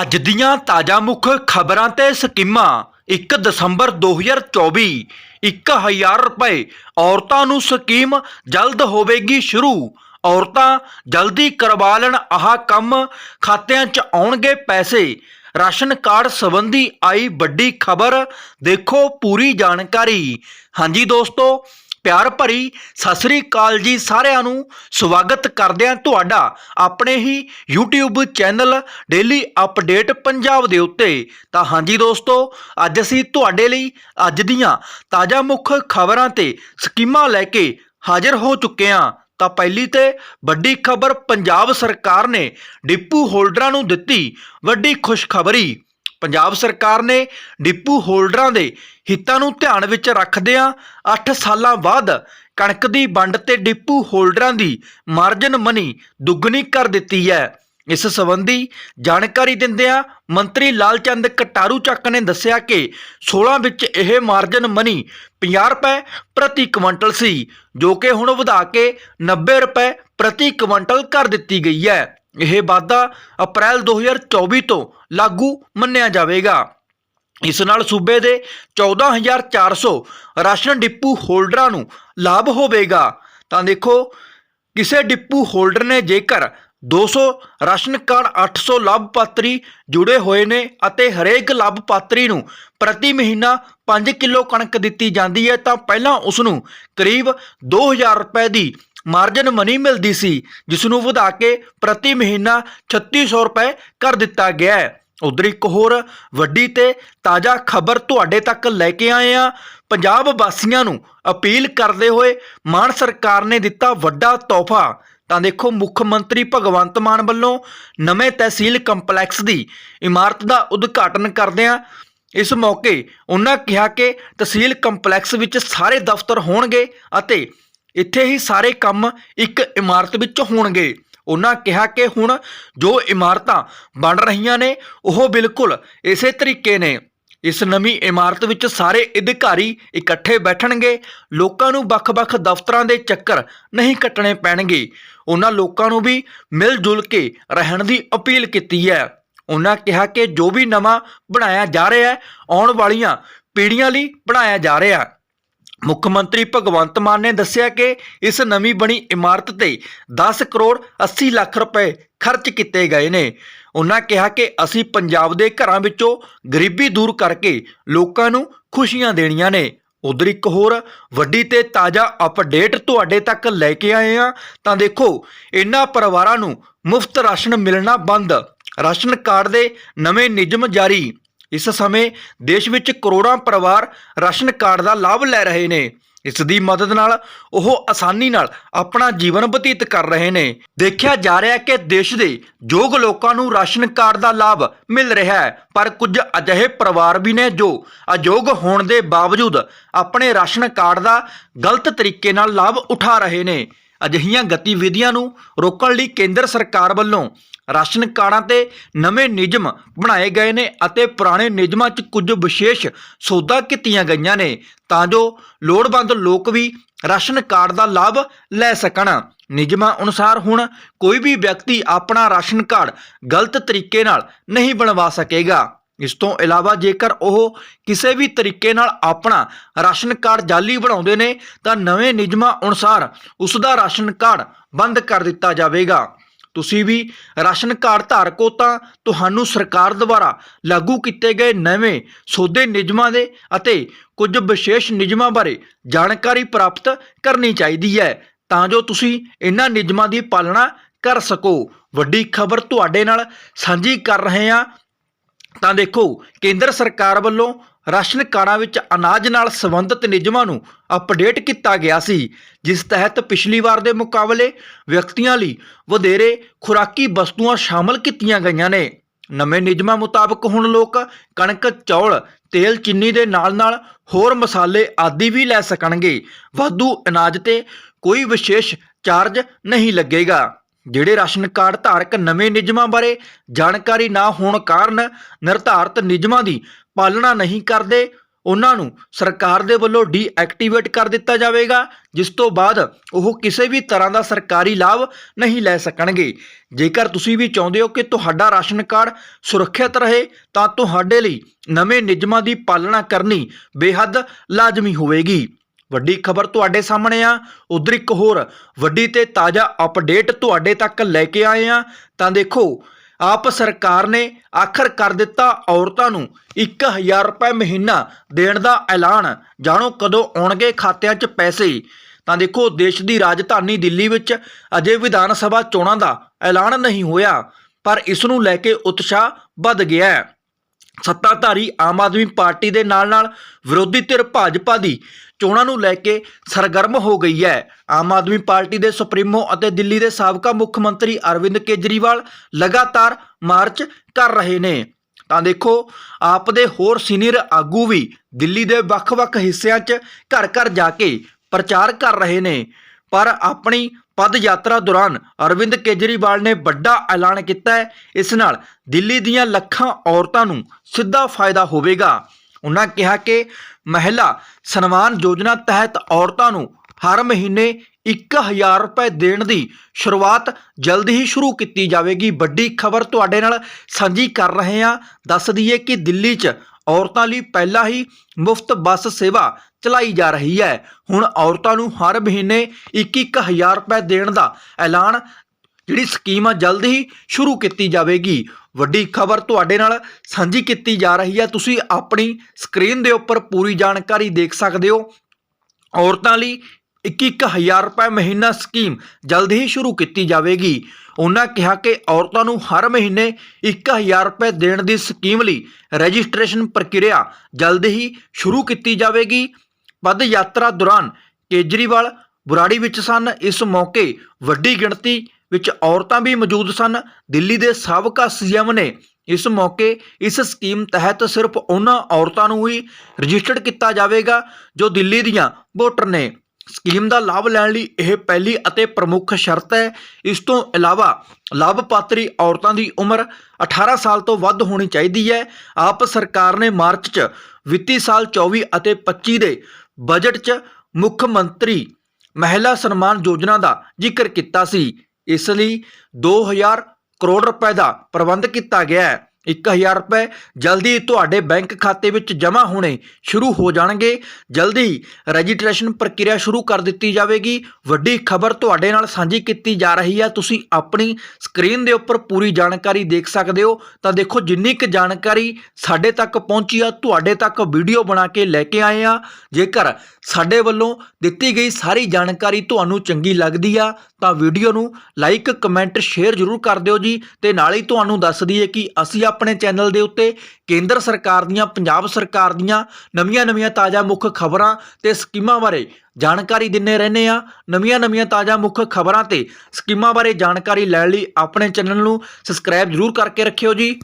ਅੱਜ ਦੀਆਂ ਤਾਜ਼ਾ ਮੁੱਖ ਖਬਰਾਂ ਤੇ ਸਕੀਮਾਂ। 1 ਦਸੰਬਰ 2024 1000 ਰੁਪਏ। ਔਰਤਾਂ ਨੂੰ ਸਕੀਮ ਜਲਦ ਹੋਵੇਗੀ ਸ਼ੁਰੂ। ਔਰਤਾਂ ਜਲਦੀ ਕਰਵਾ ਲੈਣ ਆਹ ਕੰਮ। ਖਾਤਿਆਂ 'ਚ ਆਉਣਗੇ ਪੈਸੇ। ਰਾਸ਼ਨ ਕਾਰਡ ਸੰਬੰਧੀ ਆਈ ਵੱਡੀ ਖਬਰ। ਦੇਖੋ ਪੂਰੀ ਜਾਣਕਾਰੀ। ਹਾਂਜੀ ਦੋਸਤੋ ਪਿਆਰ ਭਰੀ ਸਤਿ ਸ੍ਰੀ ਅਕਾਲ ਜੀ ਸਾਰਿਆਂ ਨੂੰ। ਸਵਾਗਤ ਕਰਦੇ ਹਾਂ ਤੁਹਾਡਾ ਆਪਣੇ ਹੀ YouTube channel daily update Punjab ਦੇ ਉੱਤੇ। ਤਾਂ ਹਾਂਜੀ ਦੋਸਤੋ, ਅੱਜ ਅਸੀਂ ਤੁਹਾਡੇ ਲਈ ਅੱਜ ਦੀਆਂ ਤਾਜ਼ਾ ਮੁੱਖ ਖਬਰਾਂ ਤੇ ਸਕੀਮਾਂ ਲੈ ਕੇ ਹਾਜ਼ਰ ਹੋ ਚੁੱਕੇ ਹਾਂ। ਤਾਂ ਪਹਿਲੀ ਤੇ ਵੱਡੀ ਖਬਰ ਪੰਜਾਬ ਸਰਕਾਰ ਨੇ ਡਿਪੂ ਹੋਲਡਰਾਂ ਨੂੰ ਦਿੱਤੀ ਵੱਡੀ ਖੁਸ਼ਖਬਰੀ। ਪੰਜਾਬ ਸਰਕਾਰ ਨੇ ਡਿਪੂ ਹੋਲਡਰਾਂ ਦੇ ਹਿੱਤਾਂ ਨੂੰ ਧਿਆਨ ਵਿੱਚ ਰੱਖਦਿਆਂ 8 ਸਾਲਾਂ ਬਾਅਦ ਕਣਕ ਦੀ ਵੰਡ ਤੇ ਡਿਪੂ ਹੋਲਡਰਾਂ ਦੀ ਮਾਰਜਨ ਮਨੀ ਦੁੱਗਣੀ ਕਰ ਦਿੱਤੀ ਹੈ। ਇਸ ਸੰਬੰਧੀ ਜਾਣਕਾਰੀ ਦਿੰਦਿਆਂ ਮੰਤਰੀ ਲਾਲਚੰਦ ਕਟਾਰੂ ਚੱਕ ਨੇ ਦੱਸਿਆ ਕਿ 16 ਵਿੱਚ ਇਹ ਮਾਰਜਨ ਮਨੀ 50 ਰੁਪਏ ਪ੍ਰਤੀ ਕੁਇੰਟਲ ਸੀ, ਜੋ ਕਿ ਹੁਣ ਵਧਾ ਕੇ 90 ਰੁਪਏ ਪ੍ਰਤੀ ਕੁਇੰਟਲ ਕਰ ਦਿੱਤੀ ਗਈ ਹੈ। ਇਹ ਵਾਧਾ ਅਪ੍ਰੈਲ 2024 ਤੋਂ ਲਾਗੂ ਮੰਨਿਆ ਜਾਵੇਗਾ। ਇਸ ਨਾਲ ਸੂਬੇ ਦੇ 14400 ਰਾਸ਼ਨ ਡਿਪੂ ਹੋਲਡਰਾਂ ਨੂੰ ਲਾਭ ਹੋਵੇਗਾ। ਤਾਂ ਦੇਖੋ, ਕਿਸੇ ਡਿਪੂ ਹੋਲਡਰ ਨੇ ਜੇਕਰ 200 ਰਾਸ਼ਨ ਕਾਰਡ 800 ਲਾਭਪਾਤਰੀ ਜੁੜੇ ਹੋਏ ਨੇ ਅਤੇ ਹਰੇਕ ਲਾਭਪਾਤਰੀ ਨੂੰ ਪ੍ਰਤੀ ਮਹੀਨਾ 5 ਕਿਲੋ ਕਣਕ ਦਿੱਤੀ ਜਾਂਦੀ ਹੈ, ਤਾਂ ਪਹਿਲਾਂ ਉਸ ਨੂੰ ਕਰੀਬ 2000 ਰੁਪਏ ਦੀ ਮਾਰਜਨ ਮਨੀ ਮਿਲਦੀ ਸੀ ਜਿਸ ਨੂੰ ਵਧਾ ਕੇ ਪ੍ਰਤੀ ਮਹੀਨਾ 3600 ਰੁਪਏ ਕਰ ਦਿੱਤਾ ਗਿਆ ਹੈ। ਉਧਰ ਇੱਕ ਹੋਰ ਵੱਡੀ ਤੇ ਤਾਜ਼ਾ ਖਬਰ ਤੁਹਾਡੇ ਤੱਕ ਲੈ ਕੇ ਆਏ ਆ ਪੰਜਾਬ ਵਾਸੀਆਂ ਨੂੰ ਅਪੀਲ ਕਰਦੇ ਹੋਏ ਮਾਨ ਸਰਕਾਰ ਨੇ ਦਿੱਤਾ ਵੱਡਾ ਤੋਹਫਾ। ਤਾਂ ਦੇਖੋ, ਮੁੱਖ ਮੰਤਰੀ ਭਗਵੰਤ ਮਾਨ ਵੱਲੋਂ ਨਵੇਂ ਤਹਿਸੀਲ ਕੰਪਲੈਕਸ ਦੀ ਇਮਾਰਤ ਦਾ ਉਦਘਾਟਨ ਕਰਦਿਆਂ ਇਸ ਮੌਕੇ ਉਹਨਾਂ ਕਿਹਾ ਕਿ ਤਹਿਸੀਲ ਕੰਪਲੈਕਸ ਵਿੱਚ ਸਾਰੇ ਦਫ਼ਤਰ ਹੋਣਗੇ ਅਤੇ ਇੱਥੇ ਹੀ ਸਾਰੇ ਕੰਮ ਇੱਕ ਇਮਾਰਤ ਵਿੱਚ ਹੋਣਗੇ। ਉਹਨਾਂ ਕਿਹਾ ਕਿ ਹੁਣ ਜੋ ਇਮਾਰਤਾਂ ਬਣ ਰਹੀਆਂ ਨੇ, ਉਹ ਬਿਲਕੁਲ ਇਸੇ ਤਰੀਕੇ ਨੇ। ਇਸ ਨਵੀਂ ਇਮਾਰਤ ਵਿੱਚ ਸਾਰੇ ਅਧਿਕਾਰੀ ਇਕੱਠੇ ਬੈਠਣਗੇ। ਲੋਕਾਂ ਨੂੰ ਵੱਖ-ਵੱਖ ਦਫ਼ਤਰਾਂ ਦੇ ਚੱਕਰ ਨਹੀਂ ਕੱਟਣੇ ਪੈਣਗੇ। ਉਹਨਾਂ ਲੋਕਾਂ ਨੂੰ ਵੀ ਮਿਲ ਜੁਲ ਕੇ ਰਹਿਣ ਦੀ ਅਪੀਲ ਕੀਤੀ ਹੈ। ਉਹਨਾਂ ਕਿਹਾ ਕਿ ਜੋ ਵੀ ਨਵਾਂ ਬਣਾਇਆ ਜਾ ਰਿਹਾ ਹੈ, ਆਉਣ ਵਾਲੀਆਂ ਪੀੜ੍ਹੀਆਂ ਲਈ ਬਣਾਇਆ ਜਾ ਰਿਹਾ ਹੈ। ਮੁੱਖ ਮੰਤਰੀ ਭਗਵੰਤ ਮਾਨ ਨੇ ਦੱਸਿਆ ਕਿ ਇਸ ਨਵੀਂ ਬਣੀ ਇਮਾਰਤ ਤੇ 10 ਕਰੋੜ 80 ਲੱਖ ਰੁਪਏ ਖਰਚ ਕੀਤੇ ਗਏ ਨੇ। ਉਹਨਾਂ ਕਿਹਾ ਕਿ ਅਸੀਂ ਪੰਜਾਬ ਦੇ ਘਰਾਂ ਵਿੱਚੋਂ ਗਰੀਬੀ ਦੂਰ ਕਰਕੇ ਲੋਕਾਂ ਨੂੰ ਖੁਸ਼ੀਆਂ ਦੇਣੀਆਂ ਨੇ। ਉਧਰ ਇੱਕ ਹੋਰ ਵੱਡੀ ਤੇ ਤਾਜ਼ਾ ਅਪਡੇਟ ਤੁਹਾਡੇ ਤੱਕ ਲੈ ਕੇ ਆਏ ਆ ਤਾਂ ਦੇਖੋ ਇਹਨਾਂ ਪਰਿਵਾਰਾਂ ਨੂੰ ਮੁਫਤ ਰਾਸ਼ਨ ਮਿਲਣਾ ਬੰਦ। ਰਾਸ਼ਨ ਕਾਰਡ ਦੇ ਨਵੇਂ ਨਿਯਮ ਜਾਰੀ। ਇਸ ਸਮੇਂ ਦੇਸ਼ ਵਿੱਚ ਕਰੋੜਾਂ ਪਰਿਵਾਰ ਰਾਸ਼ਨ ਕਾਰਡ ਦਾ ਲਾਭ ਲੈ ਰਹੇ ਨੇ। ਇਸ ਦੀ ਮਦਦ ਨਾਲ ਉਹ ਆਸਾਨੀ ਨਾਲ ਆਪਣਾ ਜੀਵਨ ਬਤੀਤ ਕਰ ਰਹੇ ਨੇ। ਦੇਖਿਆ ਜਾ ਰਿਹਾ ਹੈ ਕਿ ਦੇਸ਼ ਦੇ ਯੋਗ ਲੋਕਾਂ ਨੂੰ ਰਾਸ਼ਨ ਕਾਰਡ ਦਾ ਲਾਭ ਮਿਲ ਰਿਹਾ ਹੈ, ਪਰ ਕੁਝ ਅਜਿਹੇ ਪਰਿਵਾਰ ਵੀ ਨੇ ਜੋ ਅਯੋਗ ਹੋਣ ਦੇ ਬਾਵਜੂਦ ਆਪਣੇ ਰਾਸ਼ਨ ਕਾਰਡ ਦਾ ਗਲਤ ਤਰੀਕੇ ਨਾਲ ਲਾਭ ਉਠਾ ਰਹੇ ਨੇ। ਅਜਿਹੀਆਂ ਗਤੀਵਿਧੀਆਂ ਨੂੰ ਰੋਕਣ ਲਈ ਕੇਂਦਰ ਸਰਕਾਰ ਵੱਲੋਂ ਰਾਸ਼ਨ ਕਾਰਡਾਂ ਤੇ ਨਵੇਂ ਨਿਯਮ ਬਣਾਏ ਗਏ ਨੇ ਅਤੇ ਪੁਰਾਣੇ ਨਿਯਮਾਂ 'ਚ ਕੁਝ ਵਿਸ਼ੇਸ਼ ਸੋਧਾਂ ਕੀਤੀਆਂ ਗਈਆਂ ਨੇ ਤਾਂ ਜੋ ਲੋੜਵੰਦ ਲੋਕ ਵੀ ਰਾਸ਼ਨ ਕਾਰਡ ਦਾ ਲਾਭ ਲੈ ਸਕਣ। ਨਿਯਮਾਂ ਅਨੁਸਾਰ ਹੁਣ ਕੋਈ ਵੀ ਵਿਅਕਤੀ ਆਪਣਾ ਰਾਸ਼ਨ ਕਾਰਡ ਗਲਤ ਤਰੀਕੇ ਨਾਲ ਨਹੀਂ ਬਣਵਾ ਸਕੇਗਾ। ਇਸ ਤੋਂ ਇਲਾਵਾ ਜੇਕਰ ਉਹ ਕਿਸੇ ਵੀ ਤਰੀਕੇ ਨਾਲ ਆਪਣਾ ਰਾਸ਼ਨ ਕਾਰਡ ਜਾਲੀ ਬਣਾਉਂਦੇ ਨੇ, ਤਾਂ ਨਵੇਂ ਨਿਯਮਾਂ ਅਨੁਸਾਰ ਉਸ ਦਾ ਰਾਸ਼ਨ ਕਾਰਡ ਬੰਦ ਕਰ ਦਿੱਤਾ ਜਾਵੇਗਾ। ਤੁਸੀਂ ਵੀ ਰਾਸ਼ਨ ਕਾਰਡ ਧਾਰਕੋ ਤਾਂ ਤੁਹਾਨੂੰ ਸਰਕਾਰ ਦੁਆਰਾ ਲਾਗੂ ਕੀਤੇ ਗਏ ਨਵੇਂ ਸੋਧੇ ਨਿਯਮਾਂ ਦੇ ਅਤੇ ਕੁਝ ਵਿਸ਼ੇਸ਼ ਨਿਯਮਾਂ ਬਾਰੇ ਜਾਣਕਾਰੀ ਪ੍ਰਾਪਤ ਕਰਨੀ ਚਾਹੀਦੀ ਹੈ। ਤਾਂ ਜੋ ਤੁਸੀਂ ਇਹਨਾਂ ਨਿਯਮਾਂ ਦੀ ਪਾਲਣਾ ਕਰ ਸਕੋ। ਵੱਡੀ ਖਬਰ ਤੁਹਾਡੇ ਨਾਲ ਸਾਂਝੀ ਕਰ ਰਹੇ ਹਾਂ। ਤਾਂ ਦੇਖੋ, ਕੇਂਦਰ ਸਰਕਾਰ ਵੱਲੋਂ ਰਾਸ਼ਨ ਕਾਰਡਾਂ ਵਿੱਚ ਅਨਾਜ ਨਾਲ ਸੰਬੰਧਿਤ ਨਿਯਮਾਂ ਨੂੰ ਅਪਡੇਟ ਕੀਤਾ ਗਿਆ ਸੀ, ਜਿਸ ਤਹਿਤ ਪਿਛਲੀ ਵਾਰ ਦੇ ਮੁਕਾਬਲੇ ਵਿਅਕਤੀਆਂ ਲਈ ਵਧੇਰੇ ਖੁਰਾਕੀ ਵਸਤੂਆਂ ਸ਼ਾਮਲ ਕੀਤੀਆਂ ਗਈਆਂ ਨੇ। ਨਵੇਂ ਨਿਯਮਾਂ ਮੁਤਾਬਕ ਹੁਣ ਲੋਕ ਕਣਕ, ਚੌਲ, ਤੇਲ, ਚੀਨੀ ਦੇ ਨਾਲ-ਨਾਲ ਹੋਰ ਮਸਾਲੇ ਆਦਿ ਵੀ ਲੈ ਸਕਣਗੇ। ਵਾਧੂ ਅਨਾਜ ਤੇ ਕੋਈ ਵਿਸ਼ੇਸ਼ ਚਾਰਜ ਨਹੀਂ ਲੱਗੇਗਾ। ਜਿਹੜੇ ਰਾਸ਼ਨ ਕਾਰਡ ਧਾਰਕ ਨਵੇਂ ਨਿਯਮਾਂ ਬਾਰੇ ਜਾਣਕਾਰੀ ਨਾ ਹੋਣ ਕਾਰਨ ਨਿਰਧਾਰਤ ਨਿਯਮਾਂ ਦੀ ਪਾਲਣਾ ਨਹੀਂ ਕਰਦੇ, ਉਹਨਾਂ ਨੂੰ ਸਰਕਾਰ ਦੇ ਵੱਲੋਂ ਡੀਐਕਟੀਵੇਟ ਕਰ ਦਿੱਤਾ ਜਾਵੇਗਾ, ਜਿਸ ਤੋਂ ਬਾਅਦ ਉਹ ਕਿਸੇ ਵੀ ਤਰ੍ਹਾਂ ਦਾ ਸਰਕਾਰੀ ਲਾਭ ਨਹੀਂ ਲੈ ਸਕਣਗੇ। ਜੇਕਰ ਤੁਸੀਂ ਵੀ ਚਾਹੁੰਦੇ ਹੋ ਕਿ ਤੁਹਾਡਾ ਰਾਸ਼ਨ ਕਾਰਡ ਸੁਰੱਖਿਅਤ ਰਹੇ, ਤਾਂ ਤੁਹਾਡੇ ਲਈ ਨਵੇਂ ਨਿਯਮਾਂ ਦੀ ਪਾਲਣਾ ਕਰਨੀ ਬੇਹੱਦ ਲਾਜ਼ਮੀ ਹੋਵੇਗੀ। ਵੱਡੀ ਖਬਰ ਤੁਹਾਡੇ ਸਾਹਮਣੇ ਆ। ਉਧਰ ਇੱਕ ਹੋਰ ਵੱਡੀ ਤੇ ਤਾਜ਼ਾ ਅਪਡੇਟ ਤੁਹਾਡੇ ਤੱਕ ਲੈ ਕੇ ਆਏ ਆ। ਤਾਂ ਦੇਖੋ, ਆਪ ਸਰਕਾਰ ਨੇ ਆਖਰ ਕਰ ਦਿੱਤਾ ਔਰਤਾਂ ਨੂੰ 1000 ਰੁਪਏ ਮਹੀਨਾ ਦੇਣ ਦਾ ਐਲਾਨ। ਜਾਣੋ ਕਦੋਂ ਆਉਣਗੇ ਖਾਤਿਆਂ 'ਚ ਪੈਸੇ। ਤਾਂ ਦੇਖੋ, ਦੇਸ਼ ਦੀ ਰਾਜਧਾਨੀ ਦਿੱਲੀ ਵਿੱਚ ਅਜੇ ਵਿਧਾਨ ਸਭਾ ਚੋਣਾਂ ਦਾ ਐਲਾਨ ਨਹੀਂ ਹੋਇਆ, ਪਰ ਇਸ ਨੂੰ ਲੈ ਕੇ ਉਤਸ਼ਾਹ ਵੱਧ ਗਿਆ ਹੈ। ਸੱਤਾਧਾਰੀ ਆਮ ਆਦਮੀ ਪਾਰਟੀ ਦੇ ਨਾਲ-ਨਾਲ ਵਿਰੋਧੀ ਧਿਰ ਭਾਜਪਾ ਦੀ ਚੋਣਾਂ ਨੂੰ ਲੈ ਕੇ ਸਰਗਰਮ ਹੋ ਗਈ ਹੈ। ਆਮ ਆਦਮੀ ਪਾਰਟੀ ਦੇ ਸੁਪਰੀਮੋ ਅਤੇ ਦਿੱਲੀ ਦੇ ਸਾਬਕਾ ਮੁੱਖ ਮੰਤਰੀ ਅਰਵਿੰਦ ਕੇਜਰੀਵਾਲ ਲਗਾਤਾਰ ਮਾਰਚ ਕਰ ਰਹੇ ਨੇ। ਤਾਂ ਦੇਖੋ, ਆਪ ਦੇ ਹੋਰ ਸੀਨੀਅਰ ਆਗੂ ਵੀ ਦਿੱਲੀ ਦੇ ਵੱਖ-ਵੱਖ ਹਿੱਸਿਆਂ 'ਚ ਘਰ-ਘਰ ਜਾ ਕੇ ਪ੍ਰਚਾਰ ਕਰ ਰਹੇ ਨੇ। ਪਰ ਆਪਣੀ ਪਦ ਯਾਤਰਾ ਦੌਰਾਨ ਅਰਵਿੰਦ ਕੇਜਰੀਵਾਲ ਨੇ ਵੱਡਾ ਐਲਾਨ ਕੀਤਾ ਹੈ। ਇਸ ਨਾਲ ਦਿੱਲੀ ਦੀਆਂ ਲੱਖਾਂ ਔਰਤਾਂ ਨੂੰ ਸਿੱਧਾ ਫਾਇਦਾ ਹੋਵੇਗਾ। ਉਹਨਾਂ ਕਿਹਾ ਕਿ ਮਹਿਲਾ ਸਨਮਾਨ ਯੋਜਨਾ ਤਹਿਤ ਔਰਤਾਂ ਨੂੰ ਹਰ ਮਹੀਨੇ 1000 ਰੁਪਏ ਦੇਣ ਦੀ ਸ਼ੁਰੂਆਤ ਜਲਦ ਹੀ ਸ਼ੁਰੂ ਕੀਤੀ ਜਾਵੇਗੀ। ਵੱਡੀ ਖਬਰ ਤੁਹਾਡੇ ਨਾਲ ਸਾਂਝੀ ਕਰ ਰਹੇ ਹਾਂ। ਦੱਸ ਦਈਏ ਕਿ ਦਿੱਲੀ 'ਚ ਔਰਤਾਂ ਲਈ ਪਹਿਲਾਂ ਹੀ ਮੁਫਤ ਬੱਸ ਸੇਵਾ ਚਲਾਈ ਜਾ ਰਹੀ ਹੈ। ਹੁਣ ਔਰਤਾਂ ਨੂੰ ਹਰ ਮਹੀਨੇ 2-1000 ਰੁਪਏ ਦੇਣ ਦਾ ਐਲਾਨ ਜਿਹੜੀ ਸਕੀਮ ਆ, ਜਲਦ ਹੀ ਸ਼ੁਰੂ ਕੀਤੀ ਜਾਵੇਗੀ। ਵੱਡੀ ਖਬਰ ਤੁਹਾਡੇ ਨਾਲ ਸਾਂਝੀ ਕੀਤੀ ਜਾ ਰਹੀ ਹੈ। ਤੁਸੀਂ ਆਪਣੀ ਸਕਰੀਨ ਦੇ ਉੱਪਰ ਪੂਰੀ ਜਾਣਕਾਰੀ ਦੇਖ ਸਕਦੇ ਹੋ। ਔਰਤਾਂ ਲਈ 2-1000 ਰੁਪਏ ਮਹੀਨਾ ਸਕੀਮ ਜਲਦ ਹੀ ਸ਼ੁਰੂ ਕੀਤੀ ਜਾਵੇਗੀ। ਉਹਨਾਂ ਕਿਹਾ ਕਿ ਔਰਤਾਂ ਨੂੰ ਹਰ ਮਹੀਨੇ 1000 ਰੁਪਏ ਦੇਣ ਦੀ ਸਕੀਮ ਲਈ ਰਜਿਸਟ੍ਰੇਸ਼ਨ ਪ੍ਰਕਿਰਿਆ ਜਲਦ ਹੀ ਸ਼ੁਰੂ ਕੀਤੀ ਜਾਵੇਗੀ। ਪਦ ਯਾਤਰਾ ਦੌਰਾਨ ਕੇਜਰੀਵਾਲ ਬੁਰਾੜੀ ਵਿੱਚ ਸਨ। ਇਸ ਮੌਕੇ ਵੱਡੀ ਗਿਣਤੀ ਵਿੱਚ ਔਰਤਾਂ ਵੀ ਮੌਜੂਦ ਸਨ। ਦਿੱਲੀ ਦੇ ਸਾਬਕਾ ਸੀਐਮ ਨੇ ਇਸ ਮੌਕੇ ਇਸ ਸਕੀਮ ਤਹਿਤ ਸਿਰਫ ਉਹਨਾਂ ਔਰਤਾਂ ਨੂੰ ਹੀ ਰਜਿਸਟਰਡ ਕੀਤਾ ਜਾਵੇਗਾ ਜੋ ਦਿੱਲੀ ਦੀਆਂ ਵੋਟਰ ਨੇ। ਸਕੀਮ ਦਾ ਲਾਭ ਲੈਣ ਲਈ ਇਹ ਪਹਿਲੀ ਅਤੇ ਪ੍ਰਮੁੱਖ ਸ਼ਰਤ ਹੈ। ਇਸ ਤੋਂ ਇਲਾਵਾ ਲਾਭਪਾਤਰੀ ਔਰਤਾਂ ਦੀ ਉਮਰ 18 ਸਾਲ ਤੋਂ ਵੱਧ ਹੋਣੀ ਚਾਹੀਦੀ ਹੈ। ਆਪ ਸਰਕਾਰ ਨੇ ਮਾਰਚ 'ਚ ਵਿੱਤੀ ਸਾਲ 24 ਅਤੇ 25 ਦੇ ਬਜਟ 'ਚ ਮੁੱਖ ਮੰਤਰੀ ਮਹਿਲਾ ਸਨਮਾਨ ਯੋਜਨਾ ਦਾ ਜ਼ਿਕਰ ਕੀਤਾ ਸੀ। ਇਸ ਲਈ 2000 ਕਰੋੜ ਰੁਪਏ ਦਾ ਪ੍ਰਬੰਧ ਕੀਤਾ ਗਿਆ ਹੈ। 1000 ਰੁਪਏ ਜਲਦੀ ਤੁਹਾਡੇ ਬੈਂਕ ਖਾਤੇ ਵਿੱਚ ਜਮ੍ਹਾਂ ਹੋਣੇ ਸ਼ੁਰੂ ਹੋ ਜਾਣਗੇ। ਜਲਦੀ ਰਜਿਸਟ੍ਰੇਸ਼ਨ ਪ੍ਰਕਿਰਿਆ ਸ਼ੁਰੂ ਕਰ ਦਿੱਤੀ ਜਾਵੇਗੀ। ਵੱਡੀ ਖਬਰ ਤੁਹਾਡੇ ਨਾਲ ਸਾਂਝੀ ਕੀਤੀ ਜਾ ਰਹੀ ਹੈ ਤੁਸੀਂ ਆਪਣੀ ਸਕਰੀਨ ਦੇ ਉੱਪਰ ਪੂਰੀ ਜਾਣਕਾਰੀ ਦੇਖ ਸਕਦੇ ਹੋ। ਤਾਂ ਦੇਖੋ, ਜਿੰਨੀ ਕੁ ਜਾਣਕਾਰੀ ਸਾਡੇ ਤੱਕ ਪਹੁੰਚੀ ਆ, ਤੁਹਾਡੇ ਤੱਕ ਵੀਡੀਓ ਬਣਾ ਕੇ ਲੈ ਕੇ ਆਏ ਆ। ਜੇਕਰ ਸਾਡੇ ਵੱਲੋਂ ਦਿੱਤੀ ਗਈ ਸਾਰੀ ਜਾਣਕਾਰੀ ਤੁਹਾਨੂੰ ਚੰਗੀ ਲੱਗਦੀ ਆ, ਤਾਂ ਵੀਡੀਓ ਨੂੰ ਲਾਈਕ, ਕਮੈਂਟ, ਸ਼ੇਅਰ ਜ਼ਰੂਰ ਕਰ ਦਿਓ ਜੀ। ਤੇ ਨਾਲ ਹੀ ਤੁਹਾਨੂੰ ਦੱਸ ਦਈਏ ਕਿ ਅਸੀਂ ਆਪਣੇ ਚੈਨਲ ਦੇ ਉੱਤੇ, ਕੇਂਦਰ ਸਰਕਾਰ ਦੀਆਂ, ਪੰਜਾਬ ਸਰਕਾਰ ਦੀਆਂ ਨਵੀਆਂ-ਨਵੀਆਂ ਤਾਜ਼ਾ ਮੁੱਖ ਖਬਰਾਂ ਤੇ ਸਕੀਮਾਂ ਬਾਰੇ ਜਾਣਕਾਰੀ ਦਿੰਨੇ ਰਹਿੰਦੇ ਆ। ਨਵੀਆਂ-ਨਵੀਆਂ ਤਾਜ਼ਾ ਮੁੱਖ ਖਬਰਾਂ ਤੇ ਸਕੀਮਾਂ ਬਾਰੇ ਜਾਣਕਾਰੀ ਲੈਣ ਲਈ ਆਪਣੇ ਚੈਨਲ ਨੂੰ ਸਬਸਕ੍ਰਾਈਬ ਜ਼ਰੂਰ ਕਰਕੇ ਰੱਖਿਓ ਜੀ।